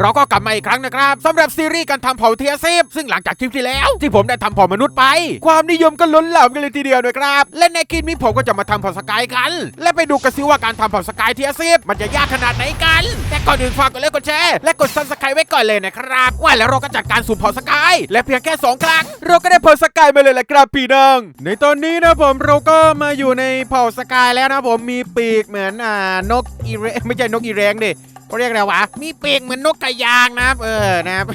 เราก็กลับมาอีกครั้งนะครับสำหรับซีรีส์การทำเผ่าเทียซิบซึ่งหลังจากคลิปที่แล้ว ที่ผมได้ทำเผ่ามนุษย์ไป ความนิยมก็ล้นหลามกันเลยทีเดียวนะครับ และในคลิปนี้ผมก็จะมาทำเผ่าสกายกัน และไปดูกันซิว่าการทำเผ่าสกายเทียซิบมันจะยากขนาดไหนกัน แต่ก่อนอื่นฝากกดไลค์กดแชร์และกดซับสไครต์ไว้ก่อนเลยนะครับว่าแล้วเราก็จัดการสุ่มเผ่าสกายและเพียงแค่สองครั้งเราก็ได้เผ่าสกายมาเลยแหละครับพี่น้องในตอนนี้นะผมเราก็มาอยู่ในเผ่าสกายแล้วนะผมมีปีกเหมือนอ่านกอีเรไม่ใช่นกอีแรงดิ เขาเรียกอะไรวะ มีปีกเหมือนนกกระยางนะครับ เออนะครับ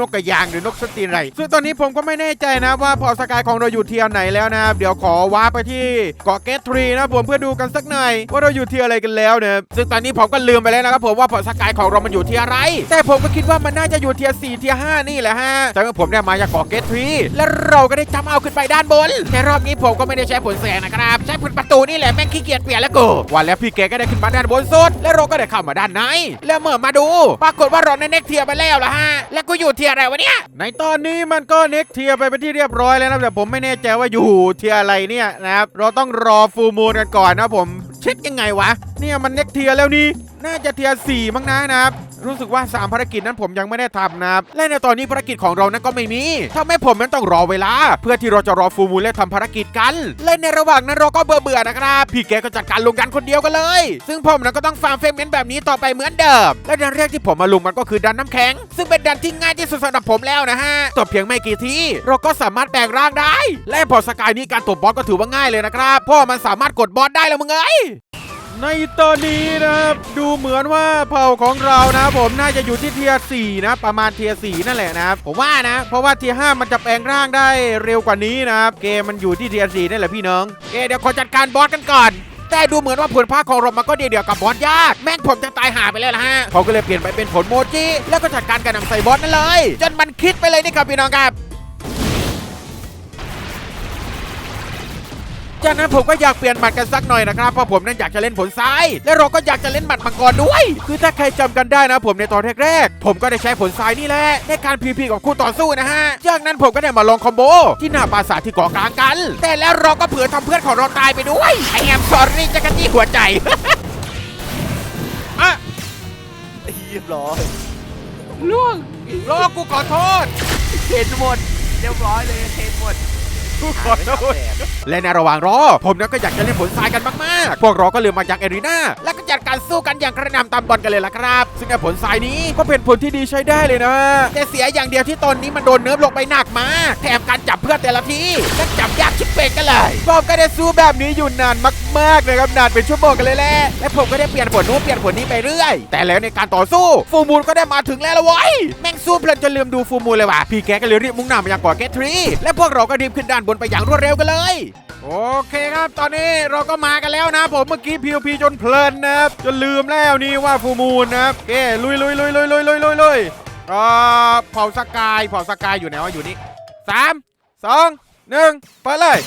นกกระยางหรือนกสตีนไรซึ่งตอนนี้ผมก็ไม่แน่ใจนะว่าพอสกายของเราอยู่เทียร์ไหนแล้วนะครับ เดี๋ยวขอว้าไปที่เกาะเกตทรีนะผมเพื่อดูกันสักหน่อยว่าเราอยู่เทียร์อะไรกันแล้วเนะครับซึ่งตอนนี้ผมก็ลืมไปแล้วนะครับผมว่าพอสกายของเรามันอยู่เทียร์อะไร แต่ผมก็คิดว่ามันน่าจะอยู่เทียร์สี่เทียร์ห้านี่แหละฮะแต่เมื่อผมได้มาจากเกาะเกตทรีและเราก็ได้จำเอาขึ้นไปด้านบนแต่รอบนี้ผมก็ไม่ได้ใช้ผลแสงนะครับ ใช้ผลประตูนี่แหละแม่งขี้เกียจเปลี่ยนแล้วกูวันแล้วพี่เกก็ได้ขึ้นมาด้านบนสุดและเราก็ได้เข้ามาด้านในแล้วเมื่อมาดู ปรากฏว่าเราในเน็กเทียไปแล้วล่ะฮะ แล้วกูอยู่เทียอะไรวะเนี่ย ในตอนนี้มันก็เน็กเทียไปเป็นที่เรียบร้อยแล้วนะแต่ผมไม่แน่ใจว่าอยู่เทียอะไรเนี่ยนะครับ เราต้องรอฟูมูลกันก่อนนะผม เช็คยังไงวะ เนี่ยมันเน็กเทียแล้วนี่ น่าจะเทียร์สี่มั้งนะนะครับรู้สึกว่า 3 ภารกิจนั้นผมยังไม่ได้ทำนะครับ และในตอนนี้ภารกิจของเรานั้นก็ไม่มีทำให้ผมนั้นต้องรอเวลา เพื่อที่เราจะรอฟูลมูลและทำภารกิจกัน และในระหว่างนั้นเราก็เบื่อเบื่อนะครับ พี่แกก็จัดการลงดันคนเดียวกันเลย ซึ่งผมนั้นก็ต้องฟาร์มเฟรมเมนต์แบบนี้ต่อไปเหมือนเดิม และดันแรกที่ผมมาลงมันก็คือดันน้ำแข็ง ซึ่งเป็นดันที่ง่ายที่สุดสำหรับผมแล้วนะฮะตบเพียงไม่กี่ทีเราก็สามารถแปลงร่างได้ และพอสกายนี้การตบบอสก็ถือว่าง่ายเลยนะครับเพราะว่ามันสามารถกดบอสได้แล้วมึงเอ้ย ในตอนนี้นะครับดูเหมือนว่าเผ่าของเรานะผมน่าจะอยู่ที่เทียร์สี่นะประมาณเทียร์สี่นั่นแหละนะครับผมว่านะ เพราะว่าเทียร์ห้ามันจะแปลงร่างได้เร็วกว่านี้นะครับเกมมันอยู่ที่เทียร์สี่นั่นแหละพี่น้องเกเดี๋ยวขอจัดการบอสกันก่อน แต่ดูเหมือนว่าผลภาคของเรามันก็เดียวเดียวกับบอสยากแม่งผมจะตายหาไปแล้วนะฮะเขาก็เลยเปลี่ยนไปเป็นผลโมจิแล้วก็จัดการกระหน่ำใส่บอสนั่นเลย จนมันคิดไปเลยนี่ครับพี่น้องครับ จากนั้นผมก็อยากเปลี่ยนหมัดกันสักหน่อยนะครับเพราะผมนั้นอยากจะเล่นผลซ้าย และเราก็อยากจะเล่นหมัดมังกรด้วย คือถ้าใครจำกันได้นะ ผมในตอนแรกๆผมก็ได้ใช้ผลซ้ายนี่แหละในการพีพีกับคู่ต่อสู้นะฮะจากนั้นผมก็ได้มาลองคอมโบที่หน้าปราสาทที่เกาะกลางกัน แต่แล้วเราก็เผื่อทำเพื่อนของเราตายไปด้วยไอแอมซอรี่จะกระจี้หัวใจอะเรียบร้อยล่วงรอกูขอโทษเห็นหมดเรียบร้อยเลยเห็นหมดกู ขอโทษและในระหว่างรอ ผมนั้นก็อยากจะเล่นผลทรายกันมากๆ พวกเราก็เลยมาจากเอรีนาและก จัดการสู้กันอย่างกระหน่ำตามบอลกันเลยล่ะครับ ซึ่งในผลทรายนี้ก็เป็นผลที่ดีใช้ได้เลยนะแต่เสียอย่างเดียวที่ตอนนี้มันโดนเนิร์ฟลงไปหนักมากแถมการจับเพื่อนแต่ละทีก็จับยากชิบเป่งกันเลยผมก็ได้สู้แบบนี้อยู่นานมากๆเลยครับนานเป็นชั่วโมงกันเลยแหละและผมก็ได้เปลี่ยนผลนู้นเปลี่ยนผลนี้ไปเรื่อย แต่แล้วในการต่อสู้ฟูมูลก็ได้มาถึงแล้วละเว้ยแม่งสู้เพลินจนลืมดูฟูมูลเลยว่ะพี่แกก็เลยรีบมุ่งหน้ามายังเกาะเกตทรีและพวกเราก็รีบขึ้นด้านบนไปอย่างรวดเร็วกันเลย โอเคครับตอนนี้เราก็มากันแล้วนะผมเมื่อกี้พีพีจนเพลินนะครับจนลืมแล้วนี่ว่าฟูมูลนะครับโอเคลุยลุยลุยลุยลุยลุยลุยลุยอ่าเผาสกายเผาสกายอยู่ไหนวะอยู่นี่สามสองหนึ่งไปเลย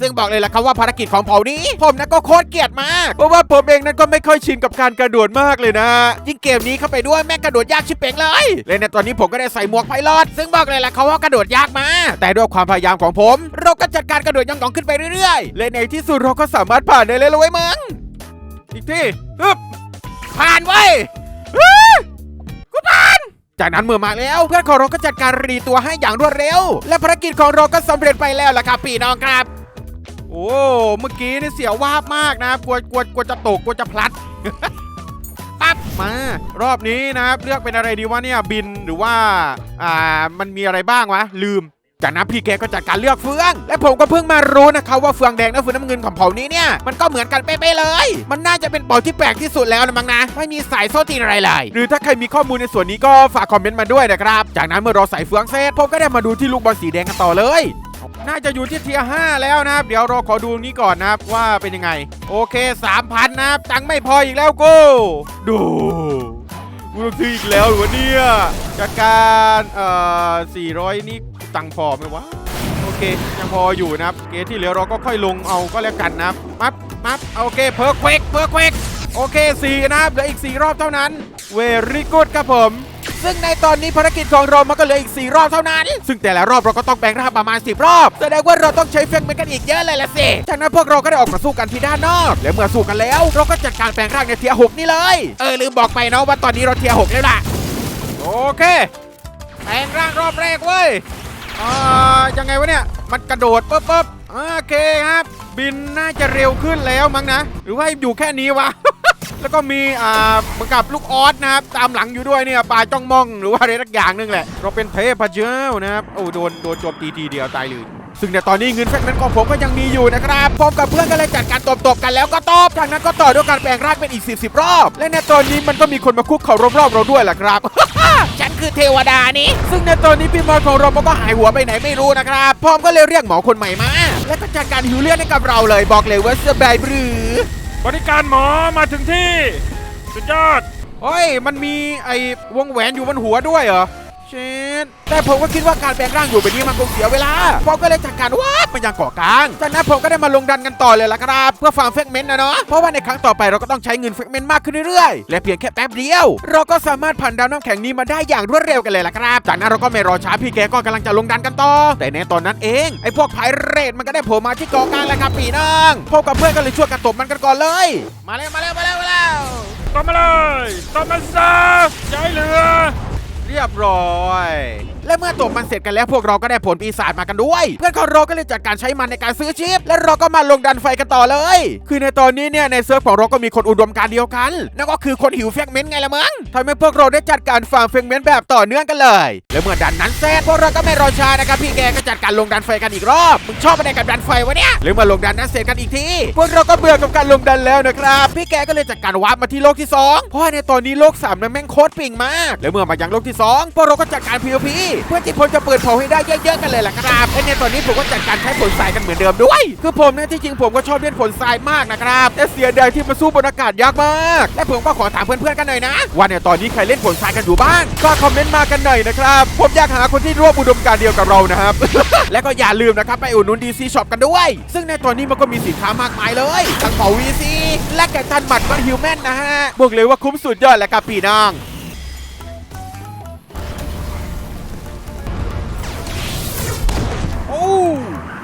ซึ่งบอกเลยล่ะครับว่าภารกิจของเผ่านี้ ผมนะก็โคตรเกลียดมากเพราะว่าผมเองนั้นก็ไม่ค่อยชินกับการกระโดดมากเลยนะ ยิ่งเกมนี้เข้าไปด้วยแม่งกระโดดยากชิบเป่งเลยและในตอนนี้ผมก็ได้ใส่หมวกไพลอตซึ่งบอกเลยล่ะครับว่ากระโดดยากมากแต่ด้วยความพยายามของผม เราก็จัดการกระโดดย่องๆขึ้นไปเรื่อยๆและในที่สุดเราก็สามารถผ่านได้เลยละเว้ยมึงอีกทีฮึบผ่านเว้ยฮึบกูผ่านจากนั้นเมื่อมาแล้ว เพื่อนของเราก็จัดการรีตัวให้อย่างรวดเร็ว และภารกิจของเราก็สำเร็จไปแล้วล่ะครับพี่น้องครับ โอ้เมื่อกี้นี่เสียววาบมากนะครับกลัวกลัวกลัวจะตกกลัวจะพลัดปั๊บมารอบนี้นะครับเลือกเป็นอะไรดีวะเนี่ยบินหรือว่าอ่ามันมีอะไรบ้างวะลืมจากนั้นพี่แกก็จัดการเลือกเฟือง และผมก็เพิ่งมารู้นะครับว่าเฟืองแดงและเฟืองน้ำเงินของเผ่านี้เนี่ยมันก็เหมือนกันเป๊ะๆเลย มันน่าจะเป็นเผ่าที่แปลกที่สุดแล้วนะมั้งนะไม่มีสายโซ่ตีนอะไรเลย หรือถ้าใครมีข้อมูลในส่วนนี้ก็ฝากคอมเมนต์มาด้วยนะครับ จากนั้นเมื่อเราใส่เฟืองเสร็จผมก็ได้มาดูที่ลูกบอลสีแดงกันต่อเลย น่าจะอยู่ที่เทียร์5แล้วนะครับ เดี๋ยวเราขอดูนี้ก่อนนะครับว่าเป็นยังไง โอเค 3,000 นะครับ ตังค์ไม่พออีกแล้วกูดูกูต้องซื้ออีกแล้วหรอวะเนี่ยจากการเอ่อ400 นี่ตังค์พอไหมวะ โอเค ยังพออยู่นะครับ เกมที่เหลือเราก็ค่อยลงเอาก็แล้วกันนะครับปั๊บปั๊บโอเคเพอร์เควกเพอร์เควกโอเค4นะครับเหลืออีก 4 รอบเท่านั้น เวรี่กูดครับผม ซึ่งในตอนนี้ภารกิจของเรามันก็เหลืออีก 4 รอบเท่านั้น ซึ่งแต่ละรอบเราก็ต้องแบ่งร่างประมาณ 10 รอบ แสดงว่าเราต้องใช้เฟกเมนกันอีกเยอะเลยละสิ จากนั้นพวกเราก็ได้ออกมาสู้กันที่ด้านนอก และเมื่อสู้กันแล้ว เราก็จัดการแปลงร่างในเทียร์6นี่เลย เออลืมบอกไปเนาะว่าตอนนี้เราเทียร์6แล้วล่ะ โอเค แปลงร่างรอบแรกเว้ยอ่ายังไงวะเนี่ย มันกระโดดปุ๊บปุ๊บโอเคครับ บินน่าจะเร็วขึ้นแล้วมั้งนะ หรือว่าอยู่แค่นี้วะ แล้วก็มีอ่าเหมือนกับลูกออสนะครับตามหลังอยู่ด้วยเนี่ยปลาจ้องมองหรือว่าอะไรสักอย่างหนึงแหละ เราเป็นเทพเจ้านะครับโอ้โดนโดนโจมตีทีเดียวตายเลยซึ่งในตอนนี้เงินแฟกเมนของผมก็ยังมีอยู่นะครับพร้อมกับเพื่อนก็เลยจัดการตบๆกันแล้วก็ตบจากนั้นก็ต่อด้วยการแปลงร่างเป็นอีก10รอบ และในตอนนี้มันก็มีคนมาคุกเข่ารอบๆเราด้วยแหละครับฉันคือเทวดานี่ซึ่งในตอนนี้พี่มอนของเราก็หายหัวไปไหนไม่รู้นะครับพร้อมก็เลยเรียกหมอคนใหม่มา และก็จัดการหิวเลือดให้กับเราเลยบอกเลยว่าสบายหรือ บริการหมอมาถึงที่ สุดยอด เฮ้ย มันมีไอ้วงแหวนอยู่บนหัวด้วยเหรอ เชนแต่ผมก็คิดว่าการแปลงร่างอยู่แบบนี้มันคงเสียเวลาผมก็เลยจัดการวาดมันยังเกาะกลางจากนั้นผมก็ได้มาลงดันกันต่อเลยละครับเพื่อฟาร์มเฟกเมนต์นะเนาะเพราะว่าในครั้งต่อไปเราก็ต้องใช้เงินเฟกเมนต์มากขึ้นเรื่อยๆและเพียงแค่แป๊บเดียว เราก็สามารถผ่านดาวน้ำแข็งนี้มาได้อย่างรวดเร็วกันเลยละครับ จากนั้นเราก็ไม่รอช้าพี่แกก็กำลังจะลงดันกันต่อ แต่ในตอนนั้นเองไอ้พวกไพเรตมันก็ได้โผล่มาที่เกาะกลางแล้วครับปีน้องพบกับเพื่อนก็เลยช่วยกันตบมันกันก่อนเลย มาเร็วมาเร็วมาเร็วมาเร็วตบมาเลยตบมาซะใจเหลือ เรียบร้อยและเมื่อตบมันเสร็จกันแล้วพวกเราก็ได้ผลปีศาจมากันด้วย เพื่อนของเราก็เลยจัดการใช้มันในการซื้อชิป และเราก็มาลงดันไฟกันต่อเลย คือในตอนนี้เนี่ยในเซิร์ฟของเราก็มีคนอุดมการเดียวกันนั่นก็คือคนหิวแฟกเมนต์ไงละมึงทำให้พวกเราได้จัดการฟาร์มแฟกเมนต์แบบต่อเนื่องกันเลย และเมื่อดันนั้นเสร็จพวกเราก็ไม่รอช้านะครับพี่แกก็จัดการลงดันไฟกันอีกรอบมึงชอบอะไรกับดันไฟวะเนี่ยหรือมาลงดันนั้นเสร็จกันอีกทีพวกเราก็เบื่อกับการลงดันแล้วนะครับพี่แกก็เลยจัดการวาร์ปมาที่โลกที่สองเพราะว่าในตอนนี้โลกสามนั้นแม่งโคตรปิ่งมากแล้วเมื่อมายังโลกที่สองพวกเราก็จัดการ PVP เพื่อที่ผมจะเปิดเผาให้ได้เยอะๆกันเลยล่ะครับและในตอนนี้ผมก็จัดการใช้ผลทรายกันเหมือนเดิมด้วย คือผมเนี่ยที่จริงผมก็ชอบเล่นผลทรายมากนะครับ แต่เสียดายที่มาสู้บนอากาศยากมาก และผมก็ขอถามเพื่อนๆกันหน่อยนะว่าในตอนนี้ใครเล่นผลทรายกันอยู่บ้าง ก็คอมเมนต์มากันหน่อยนะครับผมอยากหาคนที่ร่วมอุดมการณ์เดียวกับเรานะครับ และก็อย่าลืมนะครับไปอุดหนุน DC Shop กันด้วย ซึ่งในตอนนี้มันก็มีสินค้ามากมายเลยทั้งเป่า VC และแกะตันหมัดก็ฮิวแมนนะฮะบอกเลยว่าคุ้มสุดยอดแหละครับพี่น้อง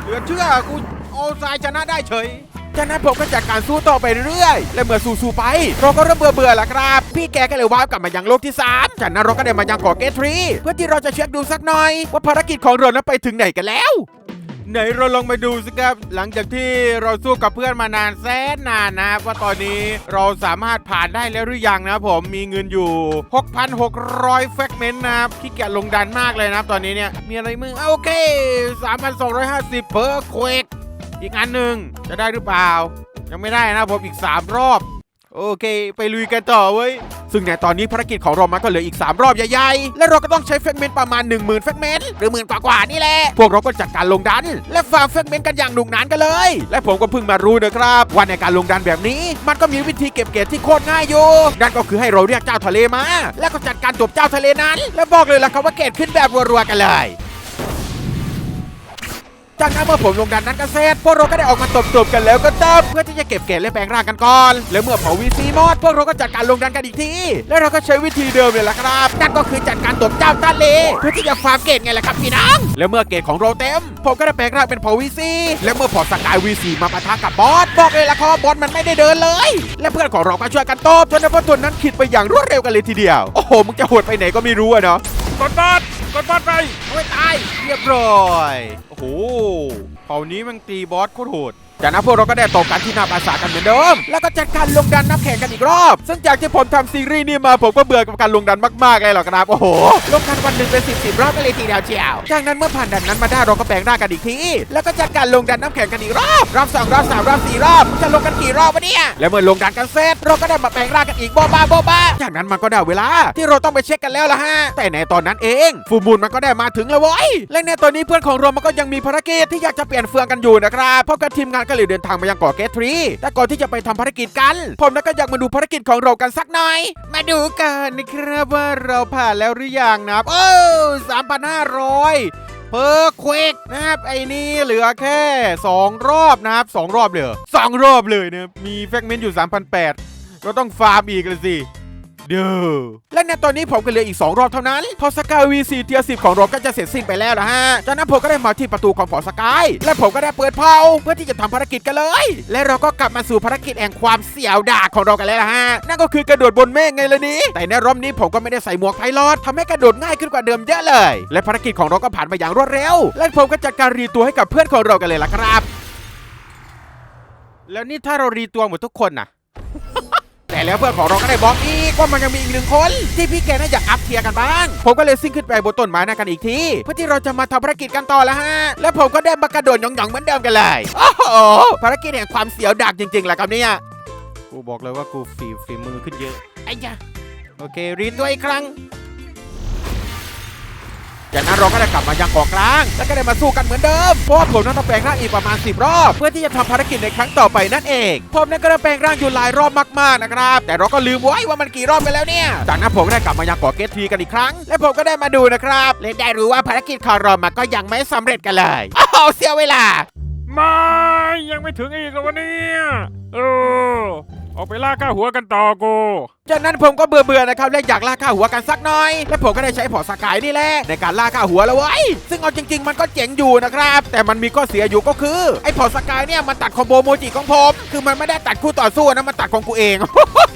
เหลือเชื่อกูเอาทรายชนะได้เฉยจากนั้นผมก็จัดการสู้ต่อไปเรื่อย และเมื่อสู้ๆไป เราก็เริ่มเบื่อเบื่อแล้วครับ พี่แกก็เลยว้าวกลับมายังโลกที่3จากนั้นเราก็ได้มายังเกาะเกตทรี เพื่อที่เราจะเช็คดูสักหน่อย ว่าภารกิจของเรานั้นไปถึงไหนกันแล้ว ไหนเราลองมาดูสิครับ หลังจากที่เราสู้กับเพื่อนมานานแสนนานนะครับว่าตอนนี้เราสามารถผ่านได้แล้วหรือยังนะผมมีเงินอยู่ 6,600แฟกเมนต์นะครับขี้เกียจลงดันมากเลยนะครับตอนนี้เนี่ย มีอะไรมึงอะโอเค 3,250เพอร์เควกอีกอันหนึ่งจะได้หรือเปล่า ยังไม่ได้นะผมอีก 3 รอบ โอเค ไปลุยกันต่อเว้ย ซึ่งในตอนนี้ภารกิจของเรามันก็เหลืออีก 3 รอบใหญ่ๆ และเราก็ต้องใช้แฟกเมนต์ประมาณ 10,000แฟกเมนต์หรือหมื่นกว่าๆนี่แหละ พวกเราก็จัดการลงดัน และฟาร์มแฟกเมนต์กันอย่างหนุกหนานกันเลย และผมก็เพิ่งมารู้นะครับว่าในการลงดันแบบนี้ มันก็มีวิธีเก็บเกรดที่โคตรง่ายอยู่นั่นก็คือให้เราเรียกเจ้าทะเลมา แล้วก็จัดการจบเจ้าทะเลนั้น และบอกเลยล่ะครับว่าเกรดขึ้นแบบรัวๆกันเลย จากนั้นเมื่อผมลงดันนั้นกันเสร็จพวกเราก็ได้ออกมาตบๆกันแล้วก็ตบเพื่อที่จะเก็บเกรดและแปลงร่างกันก่อน แล้วเมื่อเผาวีซีหมดพวกเราก็จัดการลงดันกันอีกที แล้วเราก็ใช้วิธีเดิมเลยล่ะครับนั่นก็คือจัดการตบเจ้าทะเลเพื่อที่จะฟาร์มเกรดไงล่ะครับพี่น้องแล้วเมื่อเกรดของเราเต็ม ผมก็ได้แปลงร่างเป็นเผาวีซีแล้วเมื่อพอสกายวีซีมาปะทะกับบอสบอกเลยล่ะครับบอสมันไม่ได้เดินเลย และเพื่อนของเราก็ช่วยกันตบจนในพวกตัวนั้นขิดไปอย่างรวดเร็วกันเลยทีเดียวโอ้โหมึงจะโหดไปไหนก็ไม่รู้อะเนาะกดบอส ดบอสไปโอ้ยตาย เรียบร้อย โอ้โหเผ่านี้มันตีบอสโคตรโหด จากนั้นพวกเราก็ได้ตบกันที่หน้าปราสาทกันเหมือนเดิม แล้วก็จัดการลงดันน้ำแข่งกันอีกรอบ ซึ่งจากที่ผมทำซีรีส์นี้มาผมก็เบื่อกับการลงดันมากๆเลยหรอกครับ โอ้โห ลงดันวันหนึ่งเป็นสิบสิบรอบก็เลยทีเดียวเชียว จากนั้นเมื่อผ่านดันนั้นมาได้เราก็แปลงร่างกันอีกที แล้วก็จัดการลงดันน้ำแข็งกันอีกรอบ รอบสองรอบสามรอบสี่รอบ จะลงกันกี่รอบวะเนี่ย และเมื่อลงดันกันเสร็จเราก็ได้มาแปลงร่างกันอีกบ้าบ้าบ้าบ้าจากนั้นมันก็ได้เวลา ที่เราต้องไปเช็คกันแล้วล่ะฮะ แต่ในตอนนั้นเองฟูมูลมันก็ได้มาถึงแล้วเว้ยและในตอนนี้เพื่อนของเรามันก็ยังมีภารกิจที่อยากจะเปลี่ยนเฟืองกันอยู่นะครับเพราะกับทีมงานก็เลยเดินทางมายังเกาะเกตทรีแต่ก่อนที่จะไปทำภารกิจกัน ผมนั้นก็อยากมาดูภารกิจของเรากันสักหน่อย มาดูกันนะครับว่าเราผ่านแล้วหรือยังนะครับโอ้สามพันห้าร้อยเพอร์เควกนะครับไอ้นี่เหลือแค่ 2 รอบนะครับ2รอบเลยเหรอสองรอบเลยนะมีแฟกเมนต์อยู่ 3,800เราต้องฟาร์มอีกเลยสิ เด้อและในตอนนี้ผมก็เหลืออีก 2 รอบเท่านั้น พอสกาย V4 เทีย10ของเราก็จะเสร็จสิ้นไปแล้วนะฮะ จากนั้นผมก็ได้มาที่ประตูของพอสกาย และผมก็ได้เปิดเผาเพื่อที่จะทำภารกิจกันเลย และเราก็กลับมาสู่ภารกิจแห่งความเสี่ยวดาของเรากันแล้วนะฮะ นั่นก็คือกระโดดบนเมฆไงล่ะนี้ แต่ในรอบนี้ผมก็ไม่ได้ใส่หมวกไพลอตทำให้กระโดดง่ายขึ้นกว่าเดิมเยอะเลย และภารกิจของเราก็ผ่านไปอย่างรวดเร็ว และผมก็จัดการรีตัวให้กับเพื่อนของเรากันเลยล่ะครับ แล้วนี่ถ้าเรารีตัวหมดทุกคนน่ะ แต่แล้วเพื่อนของเราก็ได้บอกอีกว่ามันยังมีอีกหนึ่งคน ที่พี่แกน่าจะอัพเทียร์กันบ้าง ผมก็เลยซิ่งขึ้นไปบนต้นไม้นั่นกันอีกทีเพื่อที่เราจะมาทำภารกิจกันต่อแล้วฮะ แล้วผมก็ได้มากระโดดหยองๆเหมือนเดิมกันเลยโอ้โหภารกิจแห่งความเสียวดักจริงๆแหละครับเนี่ยกูบอกเลยว่ากูฝีฝีมือขึ้นเยอะไอ้ยะโอเครีดตัวอีกครั้ง จากนั้นเราก็ได้กลับมายังเกาะกลาง แล้วก็ได้มาสู้กันเหมือนเดิมเพราะว่าผมนั้นต้องแปลงร่างอีกประมาณ 10 รอบ เพื่อที่จะทำภารกิจในครั้งต่อไปนั่นเองผมนั้นก็ได้แปลงร่างอยู่หลายรอบมากๆนะครับ แต่เราก็ลืมไว้ว่ามันกี่รอบไปแล้วเนี่ย จากนั้นผมก็ได้กลับมายังเกาะเกตทีกันอีกครั้ง และผมก็ได้มาดูนะครับและได้รู้ว่าภารกิจของเรามันก็ยังไม่สำเร็จกันเลยอ้าวเสียเวลาไม่ยังไม่ถึงอีกแล้ววะเนี่ยเออ ออกไปล่าก้าหัวกันต่อกูจากนั้นผมก็เบื่อเบื่อนะครับและอยากล่าค่าหัวกันสักหน่อย และผมก็ได้ใช้พอสกายนี่แหละในการล่าค่าหัวแล้วเว้ยซึ่งเอาจริง ๆ มันก็เจ๋งอยู่นะครับ แต่มันมีข้อเสียอยู่ก็คือไอ้พอสกายเนี่ยมันตัดคอมโบโมจิของผมคือมันไม่ได้ตัดคู่ต่อสู้นะมันตัดของกูเอง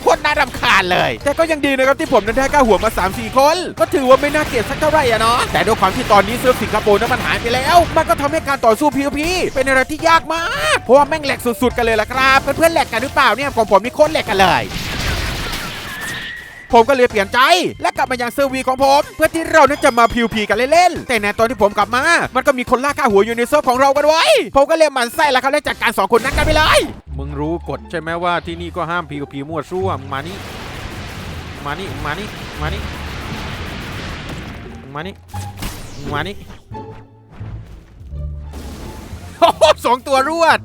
โคตรน่ารำคาญเลย แต่ก็ยังดีนะครับที่ผมนั้นได้ค่าหัวมา3 4คน ก็ถือว่าไม่น่าเกลียดสักเท่าไหร่อะเนาะแต่ด้วยความที่ตอนนี้เซิร์ฟสิงคโปร์นั้นมันหายไปแล้ว มันก็ทำให้การต่อสู้ PVP เป็นอะไรที่ยากมากเพราะว่าแม่งแหลกสุดๆกันเลยละครับเพื่อนๆแหลกกันหรือเปล่าเนี่ยของผมนี่โคตรแหลกกันเลย ผมก็เลยเปลี่ยนใจและกลับมายังเซอร์วีของผม เพื่อที่เรานั้นจะมาพิวพีกันเล่นๆแต่ในตอนที่ผมกลับมา มันก็มีคนล่าค่าหัวอยู่ในเซิร์ฟของเรากันไว้ ผมก็เลยหมันไส้แล้วครับและจัดการสองคนนั้นกันไปเลย มึงรู้กฎใช่ไหมว่าที่นี่ก็ห้ามพีวพีมั่วซั่วมานี่มานี่มานี่มานี่มานี่มานี่โอ้โหสองตัวรวด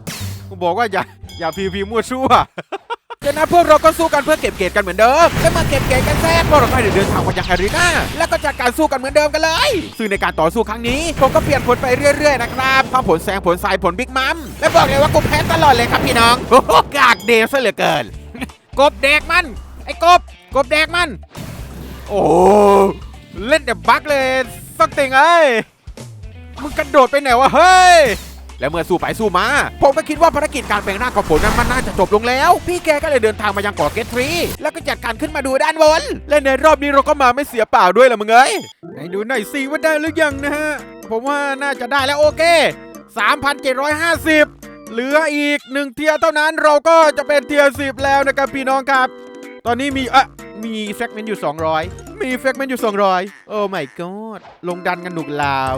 กูบอกว่าอย่าอย่าพีวพีมั่วซั่ว จากนั้นพวกเราก็สู้กันเพื่อเก็บเกรดกันเหมือนเดิมและมาเก็บเกรดกันแท้พวกเราก็ได้เดินทางมาจากอรีนาแล้วก็จัดการสู้กันเหมือนเดิมกันเลย ซึ่งในการต่อสู้ครั้งนี้ผมก็เปลี่ยนผลไปเรื่อยๆนะครับทั้งผลแซงผลทรายผลบิ๊กมัมและบอกเลยว่ากูแพ้ตลอดเลยครับพี่น้องโอ้โหกากเดซะเหลือเกิน กบแดกมันไอ้กบกบแดกมัน โอ้เล่นแต่บั๊กเลยสักติงเอ้ยมึงกระโดดไปไหนวะเฮ้ย และเมื่อสู้ไปสู้มา ผมก็คิดว่าภารกิจการแปลงร่างของผมนั้นมันน่าจะจบลงแล้ว พี่แกก็เลยเดินทางมายังเกาะเกตทรี แล้วก็จัดการขึ้นมาดูด้านบน และในรอบนี้เราก็มาไม่เสียเปล่าด้วยล่ะมึงเอ้ยไหนดูหน่อยสิว่าได้หรือยังนะฮะ ผมว่าน่าจะได้แล้วโอเค 3,750 เหลืออีกหนึ่งเทียเท่านั้นเราก็จะเป็นเทียสิบแล้วนะครับพี่น้องครับ ตอนนี้มีเอะมีแฟกเมนต์อยู่ 200 มีแฟกเมนต์อยู่ 200 โอ้ my god ลงดันกันหนุกลาว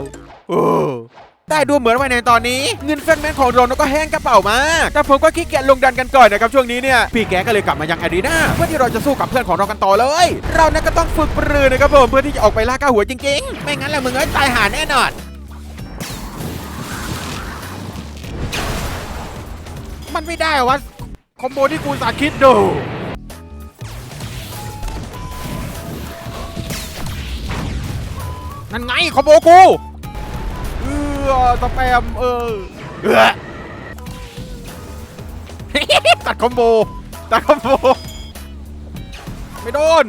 โอ้ ได้ดูเหมือนว่าในตอนนี้เงินแฟกเมนของเราก็แห้งกระเป๋ามากแต่ผมก็ขี้เกียจลงดันกันก่อนนะครับช่วงนี้เนี่ยพี่แกก็เลยกลับมายังอารีนาเพื่อที่เราจะสู้กับเพื่อนของเรากันต่อเลย เรานั้นก็ต้องฝึกปรือนะครับผมเพื่อที่จะออกไปล่าก้าหัวจริงๆ ไม่งั้นแล้วมึงเอ้ยตายหาแน่นอนมันไม่ได้วะคอมโบที่กูสาคิดดูนั่นไงขโมยกู ออสแปมเออเออตัดคอมโบตัดคอมโบไม่โดน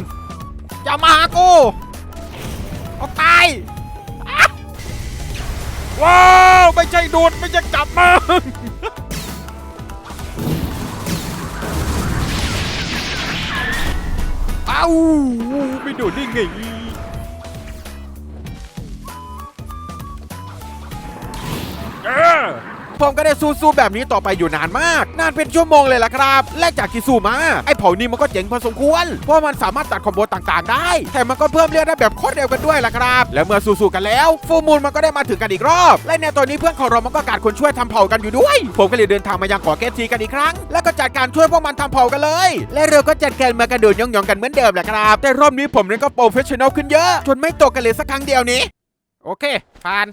อย่ามาหากูเอาตายว้าวไม่ใช่ดูดไม่ใช่จับมาเอ้าไม่โดนได้ไง ผมก็ได้สู้ๆแบบนี้ต่อไปอยู่นานมาก นานเป็นชั่วโมงเลยล่ะครับ และจากที่สู้มา ไอ้เผ่านี้มันก็เจ๋งพอสมควร เพราะมันสามารถตัดคอมโบต่างๆ ได้แต่มันก็เพิ่มเลือดได้แบบโคตรเร็วกันด้วยล่ะครับ และเมื่อสู้ๆกันแล้ว ฟูมูลมันก็ได้มาถึงกันอีกรอบ และในตอนนี้เพื่อนของเรามันก็การคนช่วยทำเผ่ากันอยู่ด้วย ผมก็เลยเดินทางมายังเกาะเกตทีกันอีกครั้ง แล้วก็จัดการช่วยพวกมันทำเผ่ากันเลย และเราก็จัดการมากระโดดย่องๆกันเหมือนเดิมแหละครับ แต่รอบนี้ผมนั้นก็โปรเฟชชั่นอลขึ้นเยอะจนไม่ตกกันเลยสักครั้งเดียวนี้ โอเคผ่าน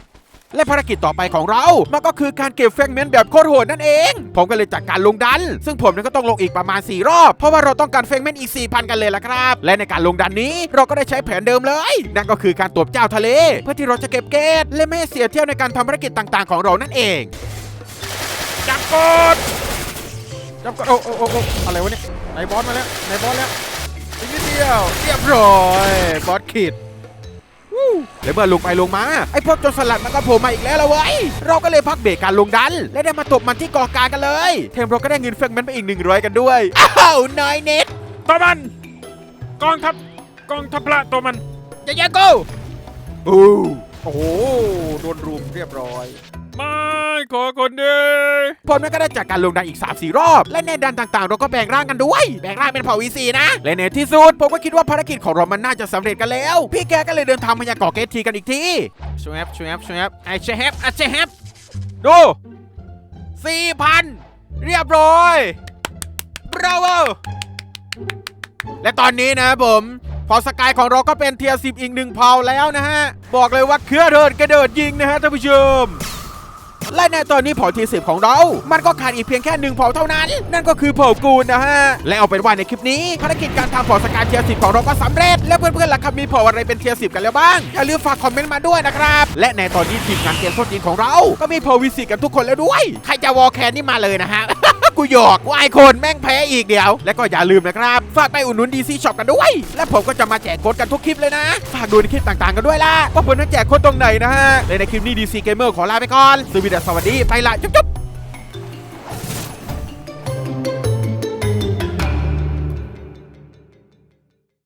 และภารกิจต่อไปของเรา มันก็คือการเก็บแฟกเมนต์แบบโคตรโหดนั่นเอง ผมก็เลยจัดการลงดัน ซึ่งผมนั้นก็ต้องลงอีกประมาณ 4 รอบ เพราะว่าเราต้องการแฟกเมนต์อีก 4,000 กันเลยละครับ และในการลงดันนี้เราก็ได้ใช้แผนเดิมเลย นั่นก็คือการตบเจ้าทะเล เพื่อที่เราจะเก็บเกตและไม่เสียเที่ยวในการทำภารกิจต่างๆ ของเรานั่นเองจับกดจับก็โอ้โอ้โอ้โอ้อะไรวะเนี่ยไหนบอสมาแล้วไหนบอสแล้วอีกนิดเดียวเรียบร้อยบอสคิด แล้วเมื่อลงไปลงมา ไอ้พวกโจรสลัดมันก็โผล่มาอีกแล้วละเว้ย เราก็เลยพักเบรกการลงดัน และได้มาตบมันที่กองกลางกันเลยแถมเราก็ได้เงินเฟกมันไปอีก 100 กันด้วย อ้าวน้อยเน็ตตัวมัน กองทัพกองทัพพระตัวมันจะยังกูอู้โอ้โหโดนรุมเรียบร้อย ไม่ขอคนเดีผมนั้นก็ได้จากการลงดันอีก3 4รอบ และในดันต่างๆ เราก็แบ่งร่างกันด้วย แบ่งร่างเป็นเผ่าวีซีนะ และในที่สุดผมก็คิดว่าภารกิจของเรามันน่าจะสำเร็จกันแล้ว พี่แกก็เลยเดินทางมายังเกาะเกตทีกันอีกทีชวบชวบชวบไอเชฟไอเชฟดู4,000เรียบร้อยบราโวและตอนนี้นะผมพอสกายของเราก็เป็นเทียร์สิอีกหนึ่งเผ่าแล้วนะฮะ บอกเลยว่าเครือเดินกระเดิดยิงนะฮะท่านผู้ชม และในตอนนี้เผ่าทีสิบของเรา มันก็ขาดอีกเพียงแค่หนึ่งเผ่าเท่านั้น นั่นก็คือเผ่ากูนนะฮะ และเอาเป็นว่าในคลิปนี้ภารกิจการทำเผ่าสกายเทียสิบของเราก็สำเร็จ และเพื่อนๆล่ะครับมีเผ่าอะไรเป็นเทียสิบกันแล้วบ้าง อย่าลืมฝากคอมเมนต์มาด้วยนะครับ และในตอนนี้ทีมงานเกมโคตรจีนของเรา ก็มีเผ่าวิสิกันทุกคนแล้วด้วย ใครจะวอลแคนนี่มาเลยนะฮะ กูหยอกวาไอคนแม่งแพ้อีกเดี๋ยว และก็อย่าลืมนะครับฝากไปอุดหนุนดีซีช็อปกันด้วย และผมก็จะมาแจกโค้ดกันทุกคลิปเลยนะ ฝากดูในคลิปต่างๆกันด้วยล่ะว่าผมจะแจกโค้ดตรงไหนนะฮะและในคลิปนี้ดีซีเกมเมอร์ขอลาไปก่อนสวัสดีสวัสดีไปละจุ๊บ